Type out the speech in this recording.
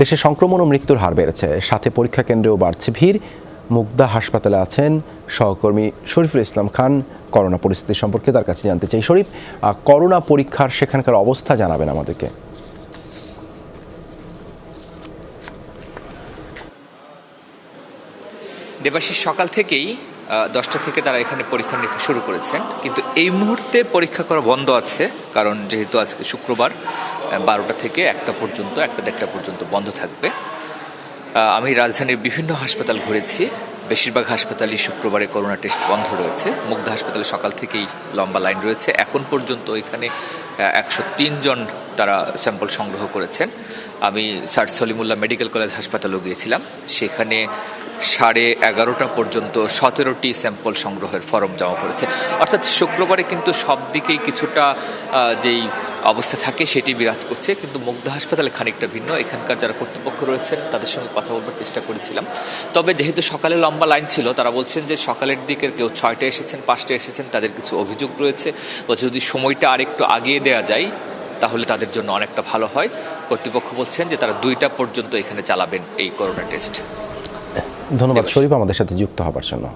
দেশে সংক্রমণ ও মৃত্যুর হার বেড়েছে। সাথে পরীক্ষা কেন্দ্রেও বাড়ছে ভিড়। মুগদা হাসপাতালে আছেন সহকর্মী শরীফুল ইসলাম খান। করোনা পরিস্থিতি সম্পর্কে তার কাছে জানতে চাই। শরীফ করোনা পরীক্ষার সেখানকার অবস্থা জানাবেন আমাদেরকে। দেবাশিস, সকাল থেকেই দশটা থেকে তারা এখানে পরীক্ষা নিরীক্ষা শুরু করেছেন কিন্তু এই মুহূর্তে পরীক্ষা করা বন্ধ আছে, কারণ যেহেতু আজকে শুক্রবার বারোটা থেকে একটা পর্যন্ত, একটা দেড়টা পর্যন্ত বন্ধ থাকবে। আমি রাজধানীর বিভিন্ন হাসপাতাল ঘুরেছি। বেশিরভাগ হাসপাতালই শুক্রবারে করোনা টেস্ট বন্ধ রয়েছে। মুগ্ধ হাসপাতালে সকাল থেকেই লম্বা লাইন রয়েছে। এখন পর্যন্ত এখানে একশো জন তারা স্যাম্পল সংগ্রহ করেছেন। আমি স্যার সলিমুল্লাহ মেডিকেল কলেজ হাসপাতালেও গিয়েছিলাম। সেখানে সাড়ে এগারোটা পর্যন্ত সতেরোটি স্যাম্পল সংগ্রহের ফরম জমা পড়েছে। অর্থাৎ শুক্রবারে কিন্তু সব দিকেই কিছুটা যেই অবস্থা থাকে সেটি বিরাজ করছে। কিন্তু মুগ্ধ হাসপাতালে খানিকটা ভিন্ন। এখানকার যারা কর্তৃপক্ষ রয়েছেন তাদের সঙ্গে কথা বলবার চেষ্টা করেছিলাম। তবে যেহেতু সকালে লম্বা লাইন ছিল তারা বলছেন যে সকালের দিকে কেউ ছয়টা এসেছেন পাঁচটা এসেছেন তাদের কিছু অভিযোগ রয়েছে। বলছে যদি সময়টা আরেকটু আগিয়ে দেওয়া যায় তাহলে তাদের জন্য অনেকটা ভালো হয়। কর্তৃপক্ষ বলছেন যে তারা দুইটা পর্যন্ত এখানে চালাবেন এই করোনা টেস্ট। ধন্যবাদ শরীফ আমাদের সাথে যুক্ত হবার জন্য।